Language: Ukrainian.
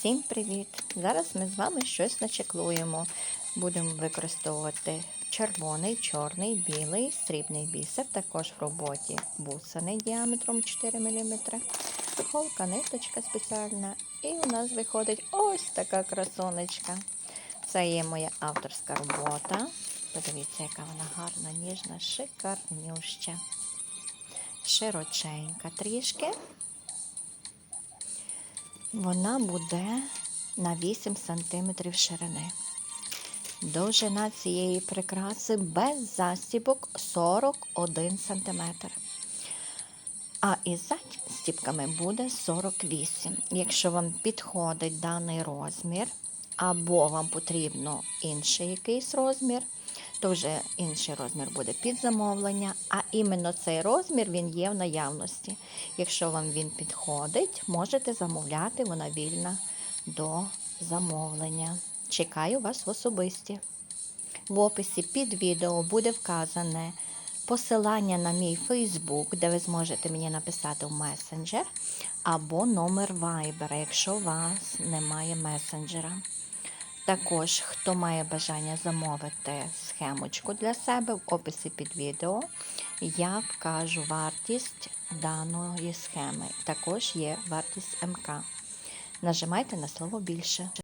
Всім привіт! Зараз ми з вами щось начеклуємо. Будемо використовувати червоний, чорний, білий, срібний бісер, також в роботі бусини діаметром 4 мм, голка, ниточка спеціальна. І у нас виходить ось така красонечка. Це є моя авторська робота. Подивіться, яка вона гарна, ніжна, шикарнюща. Широченька трішки. Вона буде на 8 см ширини. Довжина цієї прикраси без застібок 41 см. А із застібками буде 48 Якщо вам підходить даний розмір, або вам потрібно інший якийсь розмір, то вже інший розмір буде під замовлення, а іменно цей розмір він є в наявності. Якщо вам він підходить, можете замовляти, вона вільна до замовлення. Чекаю вас в особисті. В описі під відео буде вказане посилання на мій Фейсбук, де ви зможете мені написати в месенджер, або номер Viber, якщо у вас немає месенджера. Також, хто має бажання замовити схемочку для себе, в описі під відео я вкажу вартість даної схеми. Також є вартість МК. Нажимайте на слово більше.